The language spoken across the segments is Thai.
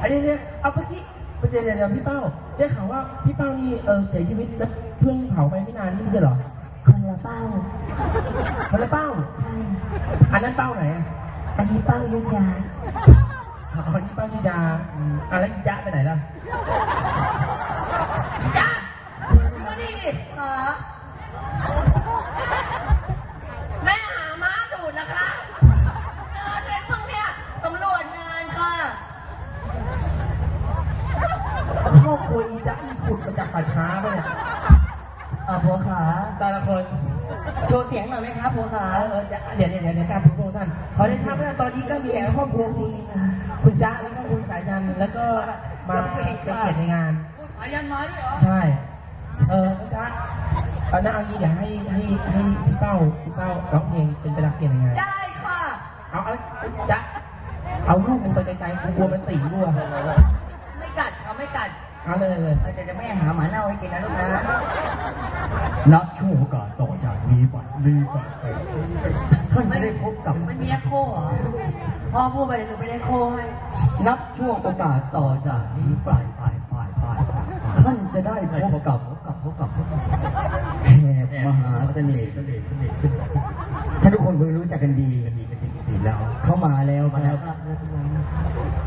อันนี้เนี่ยเอาเมื่อกี้เดี๋ยวเดี๋ยวเดี๋ยวพี่เป้าได้ข่าวว่าพี่เป้านี่เออเสียชีวิตแล้วเพิ่งเผาไปไม่นานนี่ไม่ใช่เหรอคนละเป้าคนละเป้า ใช่ อันนั้นเป้าไหนอะอันนี้เป้ายุทธยาอ๋อนี่เป้าธิดาอืมอะแล้วอีจ๊ะไปไหนล่ะอีจ๊ะมานี่ดิขอ แม่หาม้าดูดนะคะเออเด็กพวกเนี้ย ตำรวจงานค่ะ ครอบครัวอีจ๊ะนี่ขุดมาจากป่าช้าปะเนี่ย อ่าผัวขา แต่ละคนโชว์เสียงหน่อยไหมครับผัวขาเออเดี๋ยวเดี๋ยวเดี๋ยวเดี๋ยวการพูดพวกท่านขอได้ทราบว่าตอนนี้ก็มีครอบครัวคุณคุณจ๊ะแล้วก็คุณสายยันแล้วก็มาเป็นเกียรติในงานสายันมาด้วยเหรอใช่เออคุณจ๊ะเอาหน้าเอางี้เดี๋ยวให้ให้ให้พี่เป้าพี่เป้าร้องเพลงเป็นประดับเกียรติในงานได้ค่ะเอาเอาจ๊ะเอาลูกมึงไปไกลๆกูกลัวมันสีรั่วไม่กัดค่ะไม่กัด เอาเลยเลยเดี๋ยวจะแม่หาหมาเน่าให้กินนะลูกนะนับช่วงโอกาสต่อจากนี้ไปนี้ไปท่านจะได้พบกับไม่มีแอคโคเหรอพ่อพูดไปเดี๋ยวหนูไปได้โคให้นับช่วงโอกาสต่อจากนี้ไปไปไปไปไปท่านจะได้พบกับพบกับพบกับพบกับแหบมหาเสน่ห์เสน่ห์เสน่ห์เสน่ห์ท่านทุกคนคงรู้จักกันดีกันดีกันดีกันดีแล้ว เขามาแล้วมาแล้วครับ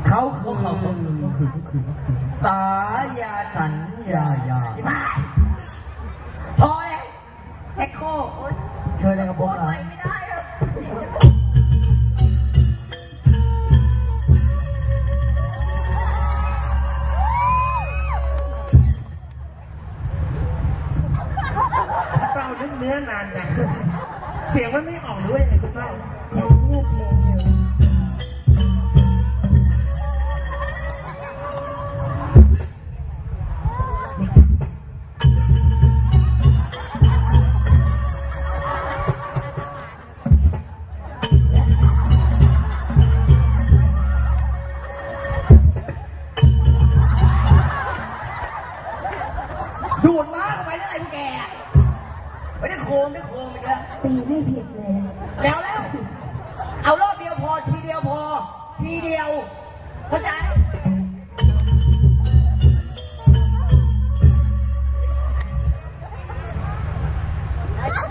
เขาเขาเขา เขาคือเขาคือเขาคือสายาสัญยาญายาบ้าพอแล้วแอคโคโอ๊ยเชิญเลยครับผพูมดใหม่ไม่ได้หรอกเป้านึกเนื้อนานจังเสียงมันไม่ออกด้วยไงคุณเป้ายังเลือกเพลงอยู่ ดูดม้าเข้าไปแล้วไอ้พวกแกอะไม่ได้โคมไม่โคมอีกแล้วตีไม่ผิดเลยแล้วแล้ว เอารอบเดียวพอทีเดียวพอ ทีเดียวเข้าใจ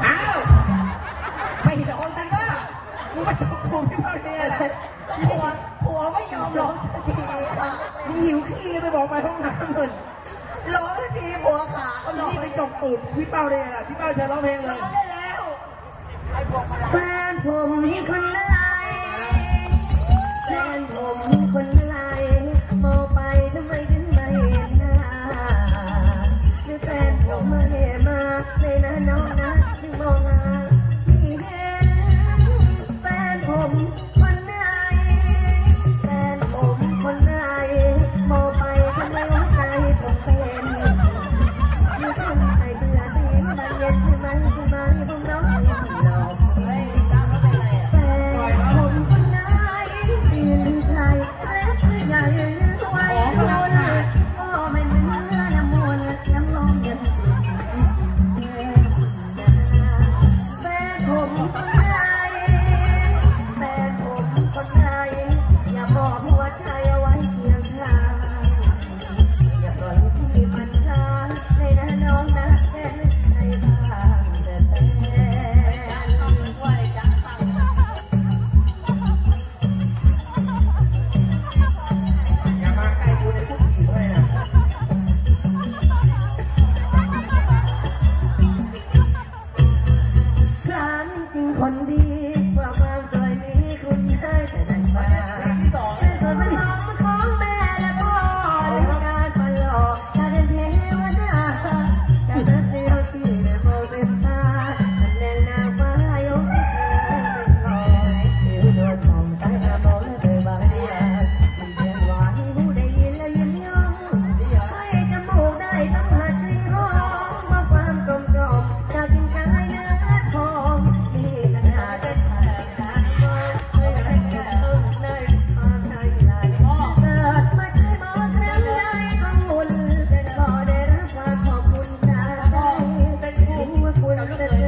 อ้าวไม่ร้องกันว่ามึงไม่ต้องโคมพี่เป้าเนี่ยแหละผัวผัวไม่ยอมร้องสักทีค่ะมึงหิวขี้ไปบอกไปห้องน้ำเลย ร้องสักทีผัวขาก็เอาร้องนี่ไปจกตูดพี่เป้าเนี่ยแหละพี่เป้าจะร้องเพลงเลย ร้องได้แล้ว แฟนผมคนนั้น mơ như bông 연락드릴게요.